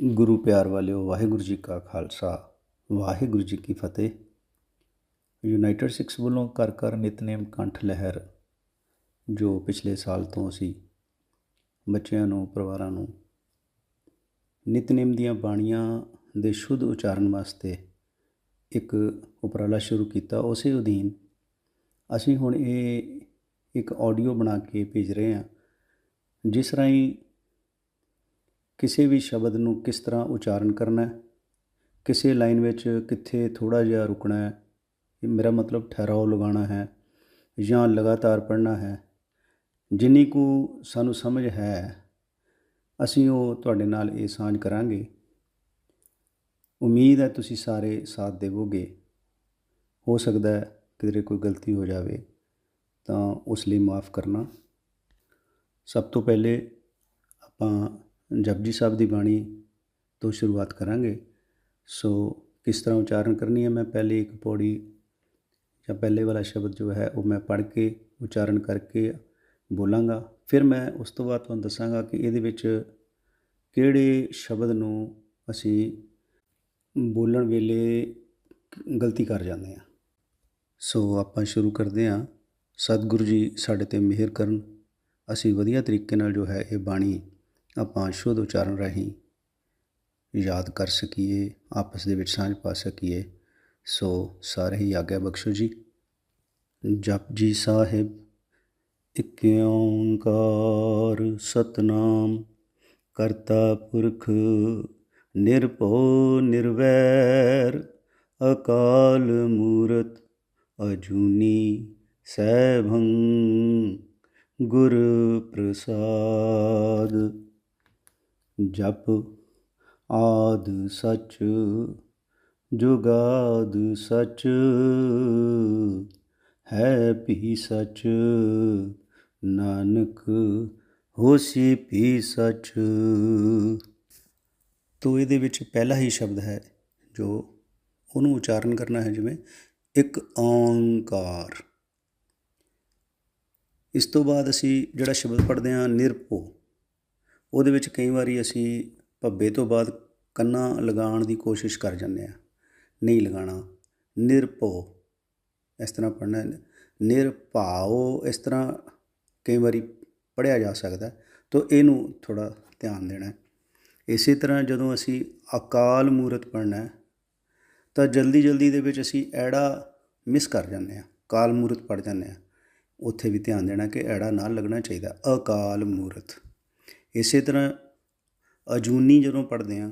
ਗੁਰੂ ਪਿਆਰ ਵਾਲਿਓ, ਵਾਹਿਗੁਰੂ ਜੀ ਕਾ ਖਾਲਸਾ, ਵਾਹਿਗੁਰੂ ਜੀ ਕੀ ਫਤਿਹ। ਯੂਨਾਈਟਿਡ ਸਿੱਖਸ ਵੱਲੋਂ ਘਰ ਘਰ ਨਿਤਨੇਮ ਕੰਠ ਲਹਿਰ, ਜੋ ਪਿਛਲੇ ਸਾਲ ਤੋਂ ਅਸੀਂ ਬੱਚਿਆਂ ਨੂੰ, ਪਰਿਵਾਰਾਂ ਨੂੰ ਨਿਤਨੇਮ ਦੀਆਂ ਬਾਣੀਆਂ ਦੇ ਸ਼ੁੱਧ ਉਚਾਰਨ ਵਾਸਤੇ ਇੱਕ ਉਪਰਾਲਾ ਸ਼ੁਰੂ ਕੀਤਾ। ਉਸੇ ਅਧੀਨ ਅਸੀਂ ਹੁਣ ਇਹ ਇੱਕ ਆਡੀਓ ਬਣਾ ਕੇ ਭੇਜ ਰਹੇ ਹਾਂ, ਜਿਸ ਰਾਹੀਂ ਕਿਸੇ ਵੀ ਸ਼ਬਦ ਨੂੰ ਕਿਸ ਤਰ੍ਹਾਂ ਉਚਾਰਨ ਕਰਨਾ ਹੈ? ਕਿਸੇ ਲਾਈਨ ਵਿੱਚ ਕਿੱਥੇ ਥੋੜ੍ਹਾ ਜਿਹਾ ਰੁਕਣਾ ਹੈ? ਇਹ ਮੇਰਾ ਮਤਲਬ ਠਹਿਰਾਓ ਲਗਾਉਣਾ ਹੈ ਜਾਂ ਲਗਾਤਾਰ ਪੜ੍ਹਨਾ ਹੈ? ਜਿੰਨੀ ਕੁ ਸਾਨੂੰ ਸਮਝ ਹੈ, ਅਸੀਂ ਉਹ ਤੁਹਾਡੇ ਨਾਲ ਇਹ ਸਾਂਝ ਕਰਾਂਗੇ। ਉਮੀਦ ਹੈ ਤੁਸੀਂ ਸਾਰੇ ਸਾਥ ਦੇਵੋਗੇ। ਹੋ ਸਕਦਾ ਹੈ ਕਿਧਰੇ ਕੋਈ ਗਲਤੀ ਹੋ ਜਾਵੇ, ਤਾਂ ਉਸ ਲਈ ਮਾਫ ਕਰਨਾ। ਸਭ ਤੋਂ ਪਹਿਲੇ ਆਪਾਂ ਜਪਜੀ ਸਾਹਿਬ ਦੀ ਬਾਣੀ ਤੋਂ ਸ਼ੁਰੂਆਤ ਕਰਾਂਗੇ। ਸੋ ਕਿਸ ਤਰ੍ਹਾਂ ਉਚਾਰਨ ਕਰਨੀ ਹੈ? ਮੈਂ ਪਹਿਲੇ ਇੱਕ ਪੌੜੀ ਜਾਂ ਪਹਿਲੇ ਵਾਲਾ ਸ਼ਬਦ ਜੋ ਹੈ ਉਹ ਮੈਂ ਪੜ੍ਹ ਕੇ ਉਚਾਰਨ ਕਰਕੇ ਬੋਲਾਂਗਾ। ਫਿਰ ਮੈਂ ਉਸ ਤੋਂ ਬਾਅਦ ਤੁਹਾਨੂੰ ਦੱਸਾਂਗਾ ਕਿ ਇਹਦੇ ਵਿੱਚ ਕਿਹੜੇ ਸ਼ਬਦ ਨੂੰ ਅਸੀਂ ਬੋਲਣ ਵੇਲੇ ਗਲਤੀ ਕਰ ਜਾਂਦੇ ਹਾਂ। ਸੋ ਆਪਾਂ ਸ਼ੁਰੂ ਕਰਦੇ ਹਾਂ। ਸਤਿਗੁਰੂ ਜੀ ਸਾਡੇ ਤੇ ਮਿਹਰ ਕਰਨ। ਅਸੀਂ ਵਧੀਆ ਤਰੀਕੇ ਨਾਲ ਜੋ ਹੈ ਇਹ ਬਾਣੀ ਆਪਾਂ ਸ਼ੁੱਧ ਉਚਾਰਨ ਰਾਹੀਂ ਯਾਦ ਕਰ ਸਕੀਏ, ਆਪਸ ਦੇ ਵਿੱਚ ਸਾਂਝ ਪਾ ਸਕੀਏ। ਸੋ ਸਾਰੇ ਹੀ ਆਗਿਆ ਬਖਸ਼ੋ ਜੀ। ਜਪ ਜੀ ਸਾਹਿਬ ਇਕ ਓੰਕਾਰ ਸਤਨਾਮ, ਕਰਤਾ ਪੁਰਖ ਨਿਰਭਉ ਨਿਰਵੈਰ, ਅਕਾਲ ਮੂਰਤ ਅਜੂਨੀ ਸੈਭੰ ਗੁਰ ਪ੍ਰਸਾਦ ਜਪ ਆਦ ਸਚ, ਜੁਗਾਦ ਸਚ, ਹੈ ਵੀ ਸਚ, ਨਾਨਕ ਹੋਸੀ ਵੀ ਸਚ। ਤੋ ਇਹਦੇ ਵਿੱਚ ਪਹਿਲਾ ਹੀ ਸ਼ਬਦ ਹੈ ਜੋ ਉਹਨੂੰ ਉਚਾਰਨ ਕਰਨਾ ਹੈ, ਜਿਵੇਂ ਇੱਕ ਓੰਕਾਰ। ਇਸ ਤੋਂ ਬਾਅਦ ਅਸੀਂ ਜਿਹੜਾ ਸ਼ਬਦ ਪੜ੍ਹਦੇ ਹਾਂ, ਨਿਰਭਉ। ਉਹਦੇ ਵਿੱਚ ਕਈ ਵਾਰੀ ਅਸੀਂ ਭੱਬੇ ਤੋਂ ਬਾਅਦ ਕੰਨਾ ਲਗਾਉਣ ਦੀ ਕੋਸ਼ਿਸ਼ ਕਰ ਜਾਂਦੇ ਆ ਨਹੀਂ ਲਗਾਣਾ ਨਿਰਭਉ, ਇਸ ਤਰ੍ਹਾਂ ਪੜ੍ਹਨਾ, ਨਿਰਭਾਉ, ਇਸ ਤਰ੍ਹਾਂ ਕਈ ਵਾਰੀ ਪੜ੍ਹਿਆ ਜਾ ਸਕਦਾ ਤਾਂ ਇਹਨੂੰ ਥੋੜਾ ਧਿਆਨ ਦੇਣਾ ਇਸੇ ਤਰ੍ਹਾਂ ਜਦੋਂ ਅਸੀਂ ਅਕਾਲ ਮੂਰਤ ਪੜ੍ਹਨਾ ਤਾਂ ਜਲਦੀ ਜਲਦੀ ਦੇ ਵਿੱਚ ਅਸੀਂ ਐੜਾ ਮਿਸ ਕਰ ਜਾਂਦੇ ਆ ਕਾਲ ਮੂਰਤ ਪੜ ਜਾਂਦੇ ਆ ਉੱਥੇ ਵੀ ਧਿਆਨ ਦੇਣਾ ਕਿ ਐੜਾ ਨਾਲ ਲੱਗਣਾ ਚਾਹੀਦਾ। ਅਕਾਲ ਮੂਰਤ। ਇਸੇ ਤਰ੍ਹਾਂ ਅਜੂਨੀ ਜਦੋਂ ਪੜ੍ਹਦੇ ਹਾਂ,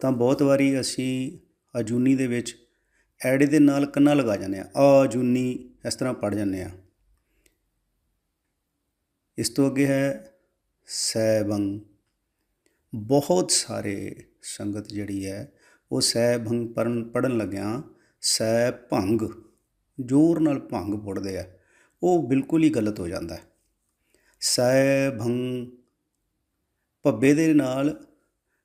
ਤਾਂ ਬਹੁਤ ਵਾਰੀ ਅਸੀਂ ਅਜੂਨੀ ਦੇ ਵਿੱਚ ਐੜੇ ਦੇ ਨਾਲ ਕੰਨਾ ਲਗਾ ਜਾਂਦੇ ਆ ਅਜੂਨੀ ਇਸ ਤਰ੍ਹਾਂ ਪੜ ਜਾਂਦੇ ਆ ਇਸ ਤੋਂ ਅੱਗੇ ਹੈ ਸੈਭੰ। ਬਹੁਤ ਸਾਰੇ ਸੰਗਤ ਜਿਹੜੀ ਹੈ, ਉਹ ਸੈਭੰ ਪੜਨ ਪੜਨ ਲੱਗਿਆ ਸੈ ਭੰਗ ਜ਼ੋਰ ਨਾਲ ਭੰਗ ਪੜਦੇ ਆ, ਉਹ ਬਿਲਕੁਲ ਹੀ ਗਲਤ ਹੋ ਜਾਂਦਾ ਹੈ। ਸੈ ਭੱਬੇ ਦੇ ਨਾਲ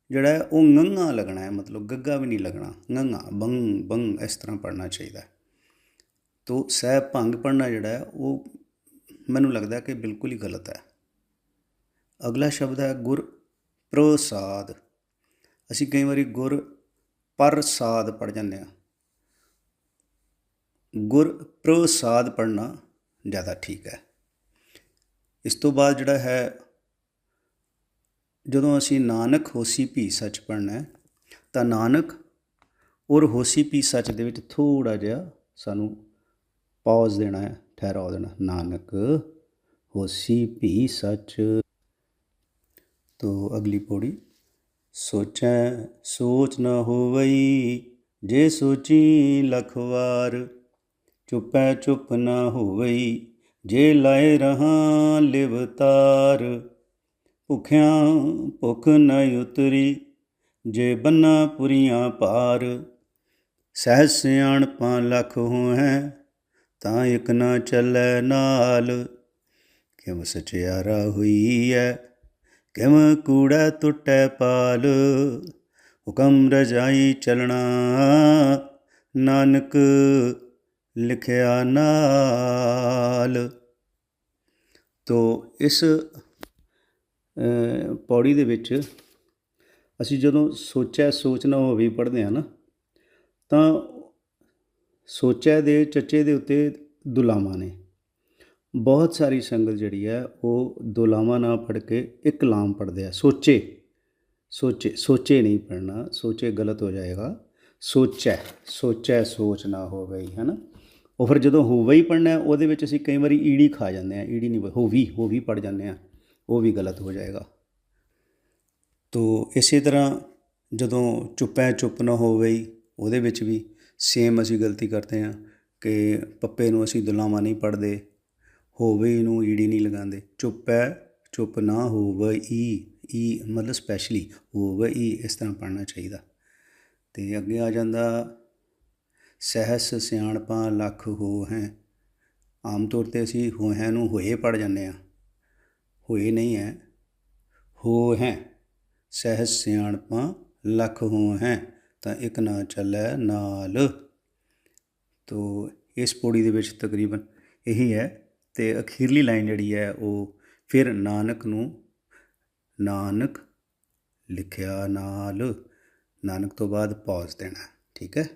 ਜਿਹੜਾ ਉਹ ngੰਗਾ ਲੱਗਣਾ ਹੈ, ਮਤਲਬ ਗੱਗਾ ਵੀ ਨਹੀਂ ਲੱਗਣਾ ngੰਗਾ ਬੰਗ ਬੰਗ ਇਸ ਤਰ੍ਹਾਂ ਪੜਨਾ ਚਾਹੀਦਾ ਤੋ ਸਹਿ ਭੰਗ ਪੜਨਾ ਜਿਹੜਾ ਉਹ ਮੈਨੂੰ ਲੱਗਦਾ ਕਿ ਬਿਲਕੁਲ ਹੀ ਗਲਤ ਹੈ। ਅਗਲਾ ਸ਼ਬਦ ਹੈ, ਗੁਰ ਪ੍ਰਸਾਦ। ਅਸੀਂ ਕਈ ਵਾਰੀ ਗੁਰ ਪ੍ਰਸਾਦ ਪੜ ਜਾਂਦੇ ਆ ਗੁਰ ਪ੍ਰਸਾਦ ਪੜਨਾ ਜ਼ਿਆਦਾ ਠੀਕ ਹੈ। ਇਸ ਤੋਂ ਬਾਅਦ ਜਿਹੜਾ ਹੈ ਜਦੋਂ ਅਸੀਂ ਨਾਨਕ ਹੋਸੀ ਭੀ ਸੱਚ ਪੜਨਾ ਤਾਂ ਨਾਨਕ ਔਰ ਹੋਸੀ ਭੀ ਸੱਚ ਦੇ ਵਿੱਚ ਥੋੜਾ ਜਿਹਾ ਸਾਨੂੰ ਪਾਜ਼ ਦੇਣਾ ਹੈ, ਠਹਿਰਾਓ ਦੇਣਾ, ਨਾਨਕ ਹੋਸੀ ਭੀ ਸੱਚ। ਤੋ ਅਗਲੀ ਪੌੜੀ, ਸੋਚੈ ਸੋਚ ਨਾ ਹੋਵਈ, ਜੇ ਸੋਚੀ ਲਖ ਵਾਰ ਚੁੱਪੈ ਚੁੱਪ ਨਾ ਹੋਵਈ, ਜੇ ਲਾਏ ਰਹਾ ਲਿਵਤਾਰ। ਭੁਖਿਆਂ ਭੁਖ ਨ ਉਤਰੀ, ਜੇ ਬੰਨਾ ਪੁਰੀਆਂ ਪਾਰ। ਸਹਿ ਸਿਆਣਪਾਂ ਲਖ ਹੋਐ ਤਾਂ ਇਕ ਨਾ ਚੱਲੈ ਨਾਲ। ਕਿਵ ਸਚਿਆਰਾ ਹੋਈ ਐ ਕਿਵ ਕੂੜਾ ਟੁੱਟੈ ਪਾਲ। ਹੁਕਮ ਰਜਾਈ ਚਲਣਾ, ਨਾਨਕ ਲਿਖਿਆ ਨਾਲ। ਤੋ ਇਸ ਪੌੜੀ ਦੇ ਵਿੱਚ ਅਸੀਂ ਜਦੋਂ ਸੋਚਿਆ, ਸੋਚ ਨਾ ਹੋਵੇ ਪੜ੍ਹਦੇ ਆ ਨਾ, ਤਾਂ ਸੋਚਿਆ ਦੇ, ਚੱਚੇ ਦੇ ਉੱਤੇ ਦੁਲਾਵਾਂ ਨੇ। ਬਹੁਤ ਸਾਰੀ ਸੰਗਤ ਜਿਹੜੀ ਹੈ, ਉਹ ਦੁਲਾਵਾਂ ਨਾ ਪੜ੍ਹ ਕੇ ਇੱਕ ਲਾਮ ਪੜ੍ਹਦੇ ਆ। ਸੋਚੇ ਸੋਚੇ ਸੋਚੇ ਨਹੀਂ ਪੜ੍ਹਨਾ, ਸੋਚੇ ਗਲਤ ਹੋ ਜਾਏਗਾ। ਸੋਚੈ ਸੋਚੈ, ਸੋਚ ਨਾ ਹੋ ਗਈ ਹੈ ਨਾ ਉਹ ਫਿਰ ਜਦੋਂ ਹੋਵੇ ਹੀ ਪੜ੍ਹਨਾ, ਉਹਦੇ ਵਿੱਚ ਅਸੀਂ ਕਈ ਵਾਰੀ ਈੜੀ ਖਾ ਜਾਂਦੇ ਆ ਈੜੀ ਨਹੀਂ, ਹੋ ਵੀ ਹੋ ਵੀ ਪੜ ਜਾਂਦੇ ਆ ਉਹ ਵੀ ਗਲਤ ਹੋ ਜਾਏਗਾ। ਤੋ ਇਸੇ ਤਰ੍ਹਾਂ ਜਦੋਂ ਚੁੱਪੈ ਚੁੱਪ ਨਾ ਹੋਵੇ ਉਹਦੇ ਵਿੱਚ ਵੀ ਸੇਮ ਅਸੀਂ ਗਲਤੀ ਕਰਦੇ ਹਾਂ ਕਿ ਪੱਪੇ ਨੂੰ ਅਸੀਂ ਦੁਲਾਵਾਂ ਨਹੀਂ ਪੜ੍ਹਦੇ, ਹੋਵੇ ਨੂੰ ਈੜੀ ਨਹੀਂ ਲਗਾਉਂਦੇ। ਚੁੱਪੈ ਚੁੱਪ ਨਾ ਹੋਵੇ ਈ ਈ ਮਤਲਬ ਸਪੈਸ਼ਲੀ ਹੋਵੇ ਈ, ਇਸ ਤਰ੍ਹਾਂ ਪੜ੍ਹਨਾ ਚਾਹੀਦਾ। ਤੇ ਅੱਗੇ ਆ ਜਾਂਦਾ, ਸਹਿਸ ਸਿਆਣਪਾਂ ਲੱਖ ਹੋ ਹੈ। ਆਮ ਤੌਰ ਤੇ ਅਸੀਂ ਹੋਹਿਆਂ ਨੂੰ ਹੋਏ ਪੜ ਜਾਂਦੇ ਆ ਹੋਏ ਨਹੀਂ ਹੈ। ਹੋ ਹੈ ਸਹਿਸ ਸਿਆਣਪਾਂ ਲੱਖ ਹੋ ਹੈ, ਤਾਂ ਇੱਕ ਨਾ ਚੱਲੈ ਨਾਲ। ਤੋ ਇਸ ਪੌੜੀ ਦੇ ਵਿੱਚ ਤਕਰੀਬਨ ਇਹੀ ਹੈ ਤੇ ਅਖੀਰਲੀ ਲਾਈਨ ਜਿਹੜੀ ਹੈ ਉਹ ਫਿਰ ਨਾਨਕ ਨੂੰ ਨਾਨਕ ਲਿਖਿਆ ਨਾਲ। ਨਾਨਕ ਤੋਂ ਬਾਅਦ ਪੌਜ਼ ਦੇਣਾ, ਠੀਕ ਹੈ?